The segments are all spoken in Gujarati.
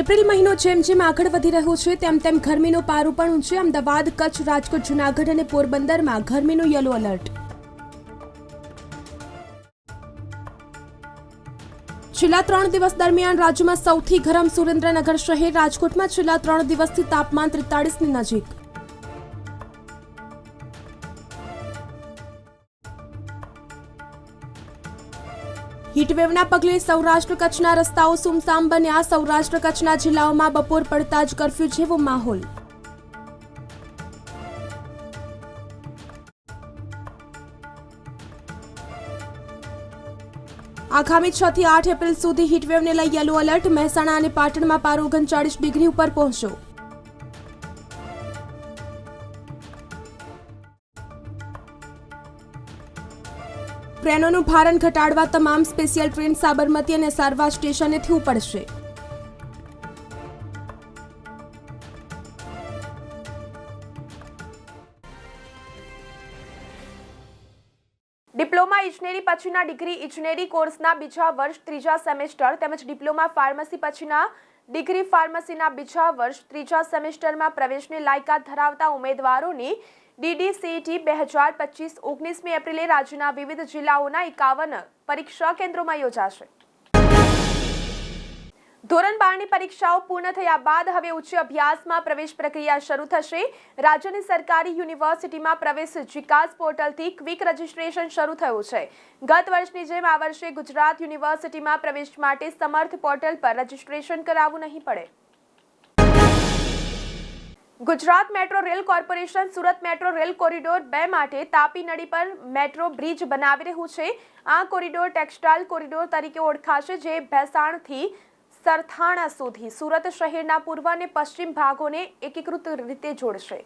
એપ્રિલ મહિનો જેમ જેમ આગળ વધી રહ્યો છે, તેમ તેમ ગરમીનો પારો પણ ઊંચે. અમદાવાદ, કચ્છ, રાજકોટ, જૂનાગઢ અને પોરબંદરમાં ગરમીનું યલો એલર્ટ. છેલ્લા ત્રણ દિવસ દરમિયાન રાજ્યમાં સૌથી ગરમ સુરેન્દ્રનગર શહેર રાજકોટમાં છેલ્લા ત્રણ દિવસથી તાપમાન ત્રેતાળીસની નજીક. હીટવેવના પગલે સૌરાષ્ટ્ર કચ્છના રસ્તાઓ સુમસામ બન્યા. સૌરાષ્ટ્ર કચ્છના જિલ્લાઓમાં બપોર પડતા જ કરફ્યુ જેવો માહોલ. આગામી છ થી આઠ એપ્રિલ સુધી હીટવેવને લઈ યલો એલર્ટ. મહેસાણા અને પાટણમાં પારો ઓગણચાળીસ ડિગ્રી ઉપર પહોંચ્યો. ટ્રેનોનું ભારણ ઘટાડવા તમામ સ્પેશિયલ ટ્રેન સાબરમતી અને સારવા સ્ટેશનેથી ઉપડશે. ડિપ્લોમા ઇજનેરી પછીના ડિગ્રી ઇજનેરી કોર્સના બીજા વર્ષ ત્રીજા સેમેસ્ટર તેમજ ડિપ્લોમા ફાર્મસી પછીના ડિગ્રી ફાર્મસીના બીજા વર્ષ ત્રીજા સેમેસ્ટરમાં પ્રવેશની લાયકાત ધરાવતા ઉમેદવારોની ડીડીસીટી બે હજાર પચીસ ઓગણીસમી એપ્રિલે રાજ્યના વિવિધ જિલ્લાઓના એકાવન પરીક્ષા કેન્દ્રોમાં યોજાશે. ધોરણ બારની પરીક્ષાઓ પૂર્ણ થયા બાદ હવે ઉચ્ચ અભ્યાસમાં પ્રવેશ પ્રક્રિયા શરૂ થશે. રાજ્યની સરકારી યુનિવર્સિટીમાં પ્રવેશ વિકાસ પોર્ટલથી ક્વિક રજિસ્ટ્રેશન શરૂ થયું છે. ગત વર્ષની જેમ આ વર્ષે ગુજરાત યુનિવર્સિટીમાં પ્રવેશ માટે સમર્થ પોર્ટલ પર રજિસ્ટ્રેશન કરાવવું નહીં પડે. Gujarat metro rail corporation Surat metro rail corridor બે માટે તાપી નદી પર મેટ્રો બ્રિજ બનાવી રહ્યું છે. આ કોરિડોર ટેક્સટાઇલ કોરિડોર તરીકે ઓળખાશે જે ભેસાણથી સરથાણા સુધી સુરત શહેરના પૂર્વ અને પશ્ચિમ ભાગોને એકીકૃત રીતે જોડશે.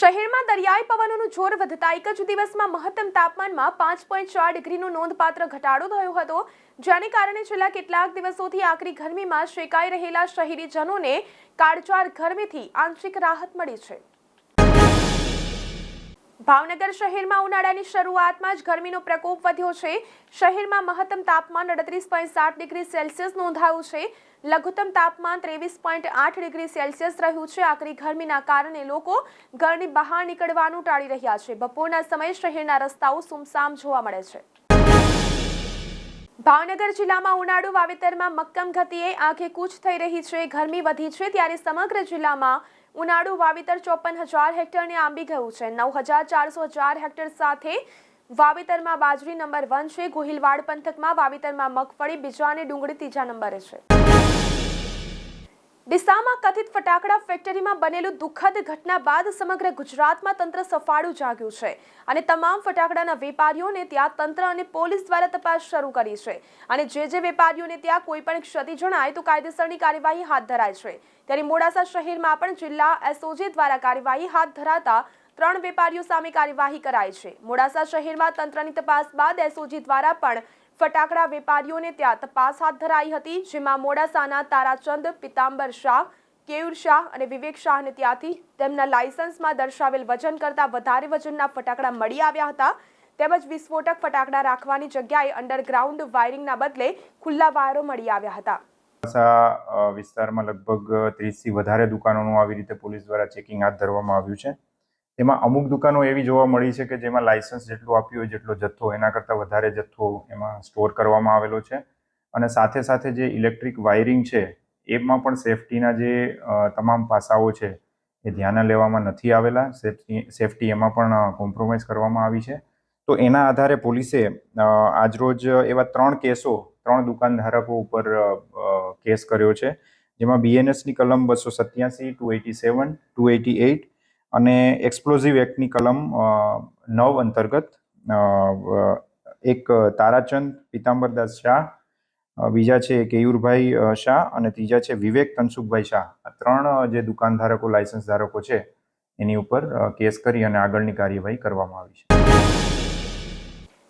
શહેરમાં દરિયાઈ પવનોનું જોર વધતા એક જ દિવસમાં મહત્તમ તાપમાનમાં પાંચ પોઈન્ટ ચાર ડિગ્રીનો નોંધપાત્ર ઘટાડો થયો હતો. જેને કારણે છેલ્લા કેટલાક દિવસોથી આકરી ગરમીમાં શેકાઈ રહેલા શહેરીજનોને કાળજાર ગરમીથી આંશિક રાહત મળી છે. ભાવનગર શહેરમાં ઉનાળાની શરૂઆતમાં જ ગરમીનો પ્રકોપ વધ્યો છે. શહેરમાં મહત્તમ તાપમાન અડત્રીસ પોઈન્ટ સાત ડિગ્રી સેલ્સિયસ નોંધાયું છે. લઘુત્તમ તાપમાન ત્રેવીસ પોઈન્ટ આઠ ડિગ્રી સેલ્સિયસ રહ્યું છે. આકરી ગરમીના કારણે લોકો ઘરની બહાર નીકળવાનું ટાળી રહ્યા છે. બપોરના સમયે શહેરના રસ્તાઓ સુમસામ જોવા મળે છે. ભાવનગર જિલ્લામાં ઉનાળુ વાવેતરમાં મક્કમ ગતિએ આંખે કૂચ થઈ રહી છે. ગરમી વધી છે ત્યારે સમગ્ર જિલ્લામાં ઉનાળુ વાવેતર ચોપન હજાર હેક્ટરને આંબી ગયું છે. નવ હજાર ચારસો ચાર હેક્ટર સાથે વાવેતરમાં બાજરી નંબર વન છે. ગોહિલવાડ પંથકમાં વાવેતરમાં મગફળી, બીજા અને ડુંગળી ત્રીજા નંબરે છે. ડીસામાં કથિત ફટાકડા ફેક્ટરીમાં બનેલું દુઃખદ ઘટના બાદ સમગ્ર ગુજરાતમાં તંત્ર સફાળું જાગ્યું છે અને તમામ ફટાકડાના વેપારીઓને ત્યાં તંત્ર અને પોલીસ દ્વારા તપાસ શરૂ કરી છે. અને જે જે વેપારીઓને ત્યાં કોઈ પણ ક્ષતિ જણાય તો કાયદેસરની કાર્યવાહી હાથ ધરાય છે. ત્યારે મોડાસા શહેરમાં પણ જિલ્લા એસઓજી દ્વારા કાર્યવાહી હાથ ધરાતા ત્રણ વેપારીઓ સામે કાર્યવાહી કરાઈ છે. મોડાસા શહેરમાં તંત્રની તપાસ બાદ એસઓજી દ્વારા પણ ફટાકડા વેપારીઓને ત્યાં તપાસ હાથ ધરાઈ હતી, જેમાં મોડાસાના તારાચંદ, પિતાંબર શાહ, કેયુર શાહ અને વિવેક શાહને ત્યાંથી તેમના લાયસન્સમાં દર્શાવેલ વજન કરતાં વધારે વજનના ફટાકડા મળી આવ્યા હતા. તેમજ વિસ્ફોટક ફટાકડા રાખવાની જગ્યાએ અંડરગ્રાઉન્ડ વાયરિંગના બદલે ખુલ્લા વાયરો મળી આવ્યા હતા. વિસ્તારમાં લગભગ ત્રીસથી વધારે દુકાનોનું આવી રીતે પોલીસ દ્વારા ચેકિંગ હાથ ધરવામાં આવ્યું છે. તેમાં અમુક દુકાનો એવી જોવા મળી છે કે જેમાં લાયસન્સ જેટલું આપ્યું હોય જેટલો જથ્થો એના કરતાં વધારે જથ્થો એમાં સ્ટોર કરવામાં આવેલો છે. અને સાથે સાથે જે ઇલેક્ટ્રિક વાયરિંગ છે એમાં પણ સેફટીના જે તમામ પાસાઓ છે એ ધ્યાને લેવામાં નથી આવેલા. સેફટી સેફટી એમાં પણ કોમ્પ્રોમાઇઝ કરવામાં આવી છે. તો એના આધારે પોલીસે આજરોજ એવા ત્રણ કેસો ત્રણ દુકાનધારકો ઉપર અ, અ, કેસ કર્યો છે. જેમાં બીએનએસની કલમ બસો સત્યાસી two eighty seven two eighty eight અને એક્સપ્લોઝિવ એક્ટની કલમ નવ અંતર્ગત એક તારાચંદ પિતાંબરદાસ શાહ બીજા છે કેયુરભાઈ શાહ અને ત્રીજા છે વિવેક તનસુખભાઈ શાહ. આ ત્રણ જે દુકાન ધારકો લાયસન્સ ધારકો છે, એની ઉપર કેસ કરી અને આગળની કાર્યવાહી કરવામાં આવી છે.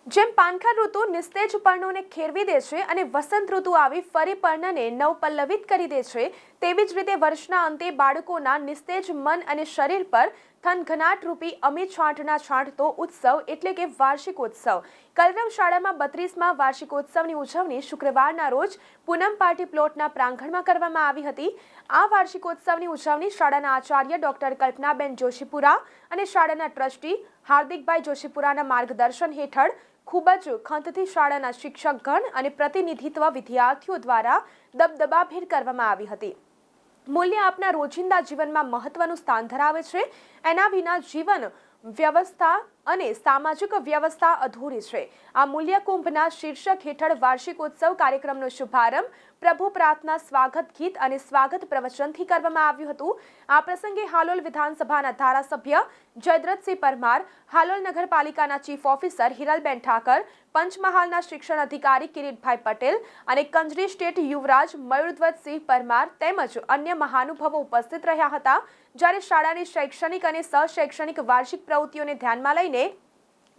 જેમ પાનખર ઋતુ નિસ્તેજ પર્ણોને ખેરવી દે છે અને વસંત ઋતુ આવી ફરી પર્ણને નવપલ્લવિત કરી દે છે, તેવી જ રીતે વર્ષના અંતે બાળકોના નિસ્તેજ મન અને શરીર પર થનઘનાટ રૂપી અમિત છાંટના છાંટતો ઉત્સવ એટલે કે વાર્ષિકોત્સવ. કલરવ શાળામાં બત્રીસમાં વાર્ષિકોત્સવની ઉજવણી શુક્રવારના રોજ પૂનમ પાર્ટી પ્લોટના પ્રાંગણમાં કરવામાં આવી હતી. આ વાર્ષિકોત્સવની ઉજવણી શાળાના આચાર્ય ડોક્ટર કલ્પનાબેન જોશીપુરા અને શાળાના ટ્રસ્ટી હાર્દિકભાઈ જોશીપુરાના માર્ગદર્શન હેઠળ ખૂબ જ ખંતથી શાળાના શિક્ષકગણ અને પ્રતિનિધિત્વ વિદ્યાર્થીઓ દ્વારા દબદબાભેર કરવામાં આવી હતી. મૂલ્ય આપના રોજિંદા જીવનમાં મહત્વનું સ્થાન ધરાવે છે. એના વિના જીવન વ્યવસ્થા અને સામાજિક વ્યવસ્થા અધૂરી છે. આ મૂલ્ય કુંભના શીર્ષક હેઠળ વાર્ષિકોત્સવ કાર્યક્રમનો શુભારંભ, પ્રભુ પ્રાર્થના, સ્વાગત ગીત અને સ્વાગત પ્રવચનથી કરવામાં આવ્યું હતું. આ પ્રસંગે હાલોલ વિધાનસભાના ધારાસભ્ય જયદ્રથસિંહ પરમાર, હાલોલ નગરપાલિકાના ચીફ ઓફિસર હિરલબેન ઠાકર, પંચમહાલના શિક્ષણ અધિકારી કિરીટભાઈ પટેલ અને કંજરી સ્ટેટ યુવરાજ મયુરધ્વજસિંહ પરમાર તેમજ અન્ય મહાનુભાવો ઉપસ્થિત રહ્યા હતા. જ્યારે શાળાની શૈક્ષણિક અને સશૈક્ષણિક વાર્ષિક પ્રવૃત્તિઓને ધ્યાનમાં લઈને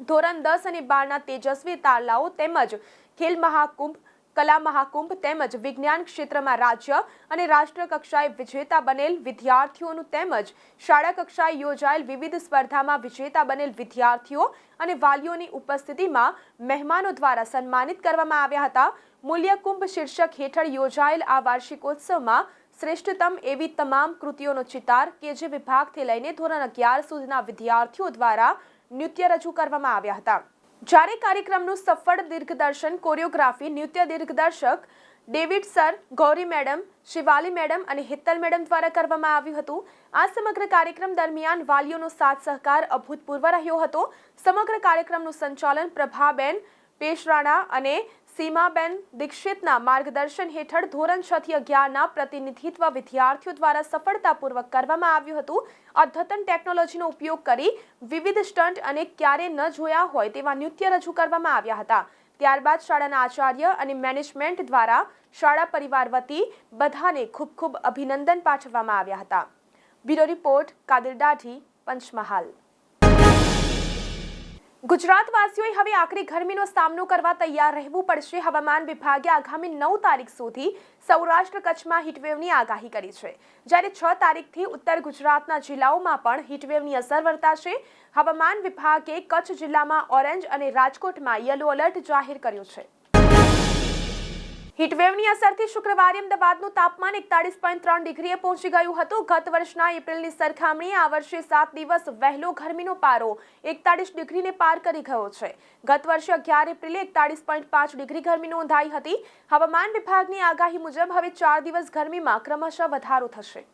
ધોરણ દસ અને બારના તેજસ્વી તારલાઓ તેમજ ખેલ મહાકુંભ, કલા મહાકુંભ તેમજ વિજ્ઞાન ક્ષેત્રમાં રાજ્ય અને રાષ્ટ્ર કક્ષાએ વિજેતા બનેલ વિદ્યાર્થીઓનું તેમજ શાળા કક્ષાએ યોજાયેલ વિવિધ સ્પર્ધામાં વિજેતા બનેલ વિદ્યાર્થીઓ અને વાલીઓની ઉપસ્થિતિમાં મહેમાનો દ્વારા સન્માનિત કરવામાં આવ્યા હતા. મૂલ્યકુંભ શીર્ષક હેઠળ યોજાયેલ આ વાર્ષિકોત્સવમાં શ્રેષ્ઠતમ એવી તમામ કૃતિઓનો ચિતાર કે જે વિભાગથી લઈને ધોરણ અગિયાર સુધીના વિદ્યાર્થીઓ દ્વારા નૃત્ય રજૂ કરવામાં આવ્યા હતા. જ્યારે કાર્યક્રમનું સફળ દિગ્દર્શન કોરિયોગ્રાફી નૃત્ય દિગ્દર્શક David sir, Gauri madam, Shivali madam અને હિત્તલ મેડમ દ્વારા કરવામાં આવ્યું હતું. આ સમગ્ર કાર્યક્રમ દરમિયાન વાલીઓનો સાથ સહકાર અભૂતપૂર્વ રહ્યો હતો. સમગ્ર કાર્યક્રમનું સંચાલન પ્રભાબેન પેશરાણા અને સીમાબેન દીક્ષિતના માર્ગદર્શન હેઠળ ધોરણ છ થી અગિયારના પ્રતિનિધિત્વ વિદ્યાર્થીઓ દ્વારા સફળતાપૂર્વક કરવામાં આવ્યું હતું અદ્યતન ટેકનોલોજીનો ઉપયોગ કરી વિવિધ સ્ટન્ટ અને ક્યારે ન જોયા હોય તેવા નૃત્ય રજૂ કરવામાં આવ્યા હતા ત્યારબાદ શાળાના આચાર્ય અને મેનેજમેન્ટ દ્વારા શાળા પરિવાર વતી બધાને ખૂબ ખૂબ અભિનંદન પાઠવવામાં આવ્યા હતા બ્યુરો રિપોર્ટ કાદિર દાઢી પંચમહાલ ગુજરાતવાસીઓએ હવે આખરી ગરમીનો સામનો કરવા તૈયાર રહેવું પડશે. હવામાન વિભાગે આગામી નવ તારીખ સુધી સૌરાષ્ટ્ર કચ્છમાં હીટવેવની આગાહી કરી છે. જ્યારે છ તારીખથી ઉત્તર ગુજરાતના જિલ્લાઓમાં પણ હીટવેવની અસર વર્તાશે. હવામાન વિભાગે કચ્છ જિલ્લામાં ઓરેન્જ અને રાજકોટમાં યલો એલર્ટ જાહેર કર્યું છે. હીટવેવની અસરથી શુક્રવારે અમદાવાદનું તાપમાન એકતાળીસ પોઈન્ટ ત્રણ ડિગ્રીએ પહોંચી ગયું હતું. ગત વર્ષના એપ્રિલની સરખામણીએ આ વર્ષે સાત દિવસ વહેલો ગરમીનો પારો એકતાળીસ ડિગ્રીને પાર કરી ગયો છે. ગત વર્ષે અગિયાર એપ્રિલે એકતાળીસ પોઈન્ટ પાંચ ડિગ્રી ગરમી નોંધાઈ હતી. હવામાન વિભાગની આગાહી મુજબ હવે ચાર દિવસ ગરમીમાં ક્રમશઃ વધારો થશે.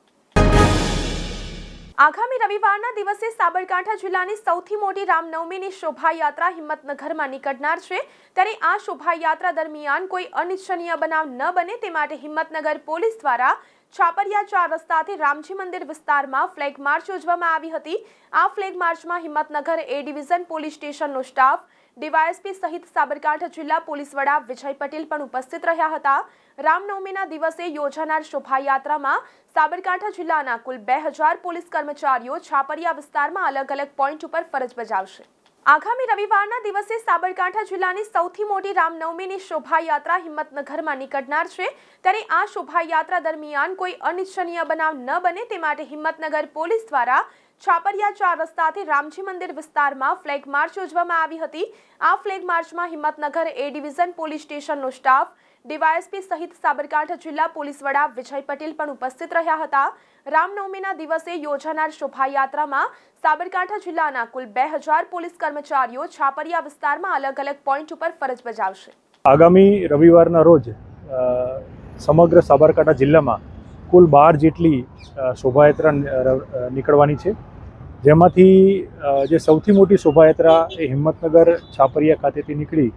આગામી રવિવારના દિવસે સાબરકાંઠા જિલ્લાની સૌથી મોટી રામનવમીની શોભાયાત્રા હિંમતનગરમાં નીકળનાર છે. ત્યારે આ શોભાયાત્રા દરમિયાન કોઈ અનિચ્છનીય બનાવ ન બને તે માટે હિંમતનગર પોલીસ દ્વારા છાપરિયા ચાર રસ્તાથી રામજી મંદિર વિસ્તારમાં ફ્લેગ માર્ચ યોજવામાં આવી હતી. આ ફ્લેગ માર્ચમાં હિંમતનગર એ ડિવિઝન પોલીસ સ્ટેશનનો સ્ટાફ ડીવાયએસપી સહિત સાબરકાંઠા જિલ્લા પોલીસ વડા વિજય પટેલ પણ ઉપસ્થિત રહ્યા હતા. રામનવમીના દિવસે યોજાનાર શોભાયાત્રામાં સાબરકાંઠા જિલ્લાના કુલ બે હજાર પોલીસ કર્મચારીઓ છાપરિયા વિસ્તારમાં અલગ અલગ પોઈન્ટ ઉપર ફરજ બજાવશે. આગામી રવિવારના દિવસે સાબરકાંઠા જિલ્લાની સૌથી મોટી રામનવમીની શોભાયાત્રા હિંમતનગરમાં નીકળનાર છે. ત્યારે આ શોભાયાત્રા દરમિયાન કોઈ અનિચ્છનીય બનાવ ન બને તે માટે હિંમતનગર પોલીસ દ્વારા છાપરિયા ચાર રસ્તાથી રામજી મંદિર વિસ્તારમાં ફ્લેગ માર્ચ યોજવામાં આવી હતી. આ ફ્લેગ માર્ચમાં હિંમતનગર એ ડિવિઝન પોલીસ સ્ટેશનનો સ્ટાફ ડીવાયએસપી સહિત સાબરકાંઠા જિલ્લા પોલીસ વડા વિજય પટેલ પણ ઉપસ્થિત રહ્યા હતા. રામનવમીના દિવસે યોજાનાર શોભાયાત્રામાં સાબરકાંઠા જિલ્લાના કુલ બે હજાર પોલીસ કર્મચારીઓ છાપરિયા વિસ્તારમાં અલગ અલગ પોઈન્ટ ઉપર ફરજ બજાવશે. આગામી રવિવારના રોજ સમગ્ર સાબરકાંઠા જિલ્લામાં કુલ બાર જેટલી શોભાયાત્રા નીકળવાની છે. જેમાંથી જે સૌથી મોટી શોભાયાત્રા એ હિંમતનગર છાપરિયા ખાતેથી નીકળી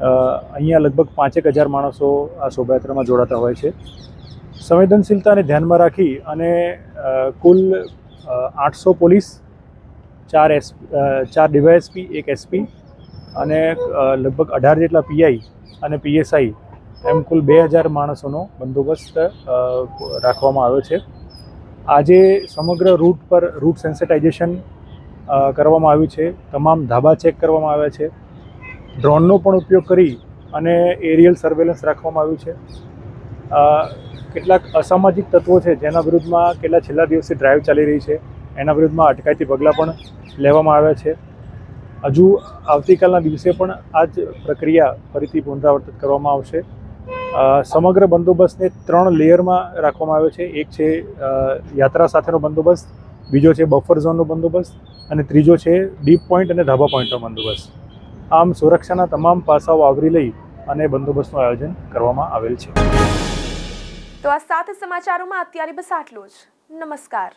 અહીંયા લગભગ પાંચેક હજાર માણસો આ શોભાયાત્રામાં જોડાતા હોય છે. સંવેદનશીલતાને ધ્યાનમાં રાખી અને કુલ આઠસો પોલીસ, ચાર એસ ચાર ડીવાયએસપી, એક એસપી અને લગભગ અઢાર જેટલા પીઆઈ અને પીએસઆઈ એમ કુલ બે હજાર માણસોનો બંદોબસ્ત રાખવામાં આવ્યો છે. આજે સમગ્ર રૂટ પર, રૂટ સેન્સિટાઇઝેશન કરવામાં આવ્યું છે. તમામ ધાબા ચેક કરવામાં આવ્યા છે. ડ્રોનનો પણ ઉપયોગ કરી અને એરિયલ સર્વેલન્સ રાખવામાં આવ્યું છે. કેટલાક અસામાજિક તત્વો છે જેના વિરુદ્ધમાં કેટલા છેલ્લા દિવસથી ડ્રાઈવ ચાલી રહી છે, એના વિરુદ્ધમાં અટકાયતી પગલાં પણ લેવામાં આવ્યા છે. હજુ આવતીકાલના દિવસે પણ આ જ પ્રક્રિયા ફરીથી પુનરાવર્તિત કરવામાં આવશે. સમગ્ર બંદોબસ્તને ત્રણ લેયરમાં રાખવામાં આવ્યો છે. એક છે યાત્રા સાથેનો બંદોબસ્ત, બીજો છે બફર ઝોનનો બંદોબસ્ત અને ત્રીજો છે ડીપ પોઈન્ટ અને ધાબા પોઈન્ટનો બંદોબસ્ત. આમ સુરક્ષાના તમામ પાસાઓ આવરી લઈ અને બંદોબસ્તનું આયોજન કરવામાં આવેલ છે. તો આ સાત સમાચારોમાં અત્યારે બસ આટલું જ. નમસ્કાર.